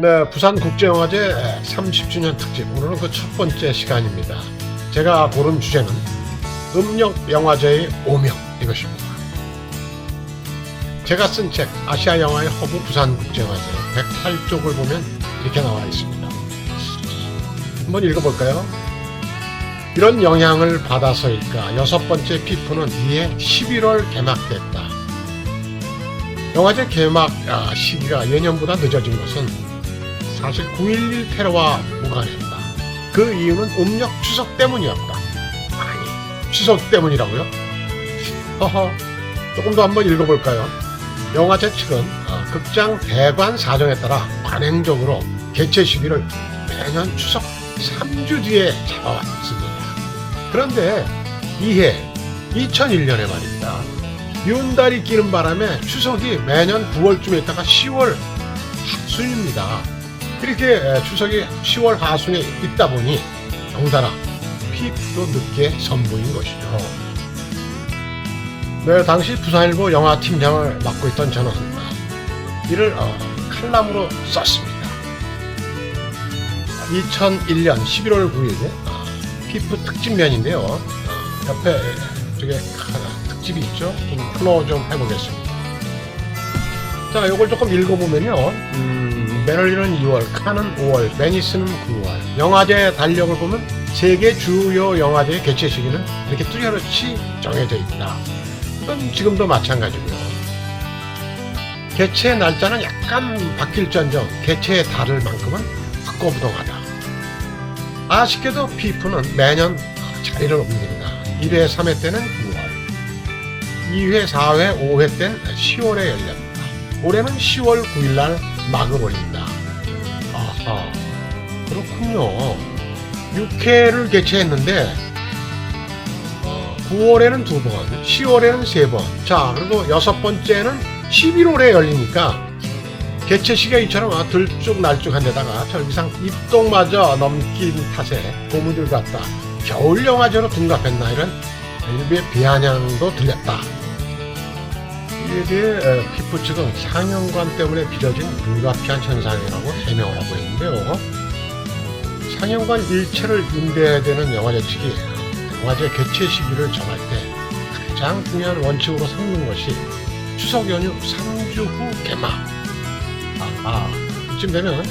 네, 부산국제영화제 30주년 특집. 오늘은 그 첫 번째 시간입니다. 제가 고른 주제는 음력영화제의 오명 이것입니다. 제가 쓴 책 아시아 영화의 허브 부산국제영화제 108쪽을 보면 이렇게 나와 있습니다. 한번 읽어볼까요? 이런 영향을 받아서일까 여섯 번째 피프는 이에 11월 개막됐다. 영화제 개막 아, 시기가 예년보다 늦어진 것은 사실 9.11 테러와 무관했다. 그 이유는 음력 추석 때문이었다. 아니, 추석 때문이라고요? 허허, 조금 더 한번 읽어볼까요? 영화제 측은 어, 극장 대관 사정에 따라 관행적으로 개최 시기를 매년 추석 3주 뒤에 잡아왔습니다. 그런데 이해 2001년에 말입니다. 윤달이 끼는 바람에 추석이 매년 9월쯤에 있다가 10월 하순입니다. 이렇게 추석이 10월 하순에 있다 보니 덩달아 피부도 늦게 선보인 것이죠. 네, 당시 부산일보 영화팀장을 맡고 있던 저는 이를 어, 칼럼으로 썼습니다. 2001년 11월 9일 어, 피프 특집면인데요. 어, 옆에 저게 카- 특집이 있죠. 좀 플로 좀 해보겠습니다. 자, 요걸 조금 읽어보면요. 음, 메를리는 2월, 칸은 5월, 베니스는 9월. 영화제 달력을 보면 세계 주요 영화제의 개최 시기는 이렇게 뚜렷이 정해져 있다. 이건 지금도 마찬가지고요. 개최 날짜는 약간 바뀔전정 개최의 달을 만큼은 확고부동하다. 아쉽게도 피프는 매년 자리를 옮깁니다. 1회, 3회 때는 9월, 2회, 4회, 5회 때는 10월에 열렸다. 올해는 10월 9일 날 막을 올린다. 아하, 그렇군요. 6회를 개최했는데 9월에는 두 번, 10월에는 세 번. 자, 그리고 여섯 번째는 11월에 열리니까 개최 시기가 이처럼 아, 들쭉날쭉한 데다가 절기상 입동마저 넘긴 탓에 고무줄 같다. 겨울 영화제로 둔갑했나 이런 일부의 비아냥도 들렸다. 이에 대해 에, 피프 측은 상영관 때문에 빚어진 불가피한 현상이라고 해명을 하고 있는데요. 상영관 일체를 임대해야 되는 영화제 측이 영화제 개최 시기를 정할 때 가장 중요한 원칙으로 삼는 것이 추석 연휴 3주 후 개막. 아, 이쯤 되면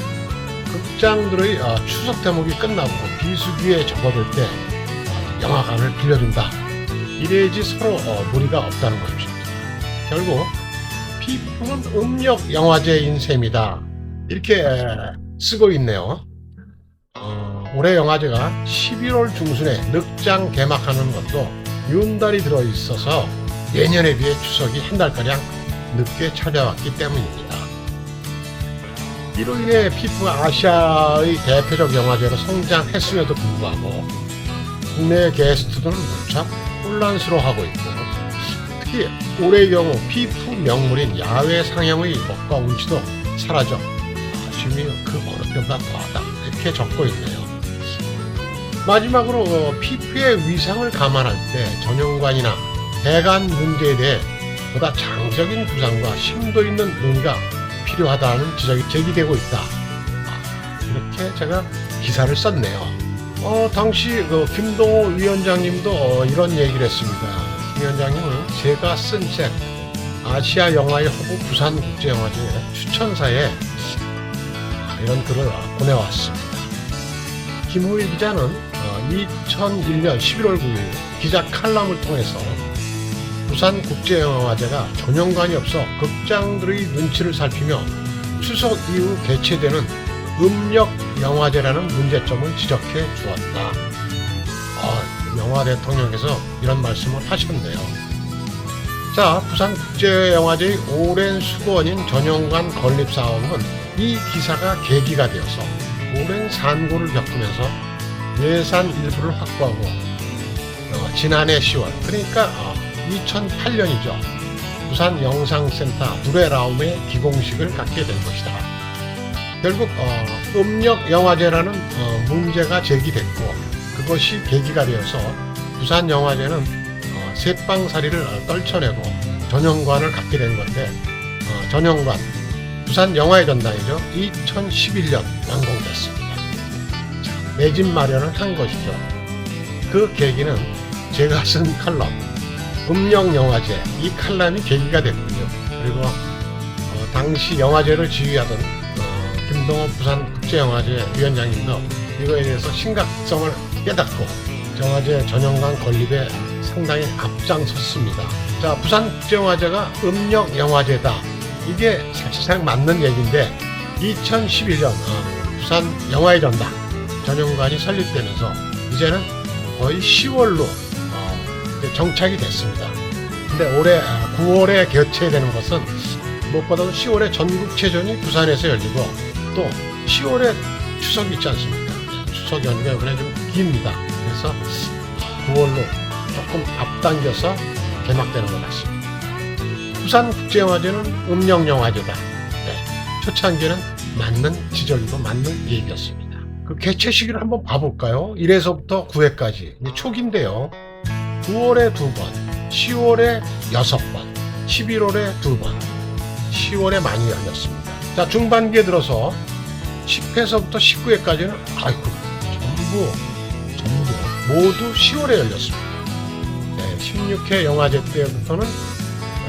극장들의 아, 추석 대목이 끝나고 비수기에 접어들 때 아, 영화관을 빌려준다. 이래야지 서로 어, 무리가 없다는 것입니다. 결국 피품은 음력 영화제인 셈이다. 이렇게 에, 쓰고 있네요. 어, 올해 영화제가 11월 중순에 늑장 개막하는 것도 윤달이 들어있어서 예년에 비해 추석이 한 달가량 늦게 찾아왔기 때문입니다. 이로 인해 피프가 아시아의 대표적 영화제로 성장했음에도 불구하고 국내 게스트들은 무척 혼란스러워하고 있고 특히 올해의 경우 피프 명물인 야외 상영의 먹과 운치도 사라져 아쉬움이 그 어느 때보다 더하다 이렇게 적고 있네요. 마지막으로 어, 피프의 위상을 감안할 때 전용관이나 대관 문제에 대해 보다 장적인 구상과 심도 있는 논의가 필요하다는 지적이 제기되고 있다. 아, 이렇게 제가 기사를 썼네요. 어, 당시 그 김동호 위원장님도 어, 이런 얘기를 했습니다. 김 위원장님은 제가 쓴 책 아시아 영화의 허브 부산국제영화제 추천사에 아, 이런 글을 보내왔습니다. 김호일 기자는 어, 2001년 11월 9일 기자 칼럼을 통해서 부산국제영화제가 전용관이 없어 극장들의 눈치를 살피며 추석 이후 개최되는 음력 영화제라는 문제점을 지적해 주었다. 어, 영화 대통령께서 이런 말씀을 하셨네요. 자, 부산국제영화제의 오랜 수고원인 전용관 건립 사업은 이 기사가 계기가 되어서 오랜 산고를 겪으면서 예산 일부를 확보하고 어, 지난해 10월 그러니까 어, 2008년이죠. 부산 영상센터 두레라움의 기공식을 갖게 된 것이다. 결국 어, 음력 영화제라는 어, 문제가 제기됐고 그것이 계기가 되어서 부산 영화제는 어, 새빵살이를 떨쳐내고 전용관을 갖게 된 건데 어, 전용관 부산 영화의 전당이죠. 2011년 완공됐습니다. 자, 매집 마련을 한 것이죠. 그 계기는 제가 쓴 칼럼 음력 영화제 이 칼럼이 계기가 됐군요. 그리고 어, 당시 영화제를 지휘하던 어, 김동호 부산 국제영화제 위원장님도 이거에 대해서 심각성을 깨닫고 영화제 전용관 건립에 상당히 앞장섰습니다. 자, 부산 국제영화제가 음력 영화제다. 이게 사실상 맞는 얘기인데 2011년 어, 부산 영화의 전당 전용관이 설립되면서 이제는 거의 10월로 어, 정착이 됐습니다. 근데 올해 9월에 개최되는 것은 무엇보다도 10월에 전국체전이 부산에서 열리고 또 10월에 추석이 있지 않습니까? 추석 연휴가 이번에 좀 깁니다. 그래서 9월로 조금 앞당겨서 개막되는 것 같습니다. 부산국제영화제는 음력영화제다. 네, 초창기는 맞는 지적이고 맞는 얘기였습니다. 그 개최 시기를 한번 봐볼까요? 1회서부터 9회까지 초기인데요. 9월에 두 번, 10월에 여섯 번, 11월에 두 번, 10월에 많이 열렸습니다. 자, 중반기에 들어서 10회서부터 19회까지는 아이고 전부 전부 모두 10월에 열렸습니다. 네, 16회 영화제 때부터는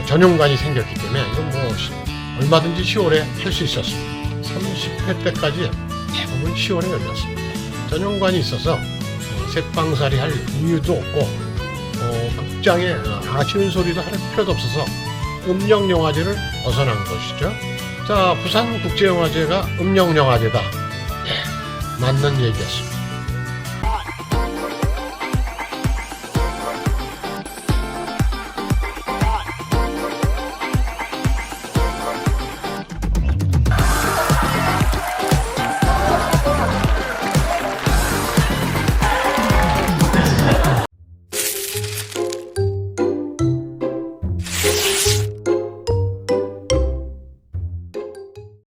전용관이 생겼기 때문에 이건 뭐 시- 얼마든지 10월에 할 수 있었습니다. 30회 때까지 대부분 10월에 열렸습니다. 전용관이 있어서 어, 색방살이 할 이유도 없고 어, 극장에 어, 아쉬운 소리도 할 필요도 없어서 음력 영화제를 벗어난 것이죠. 자, 부산 국제영화제가 음력 영화제다. 예, 맞는 얘기였습니다.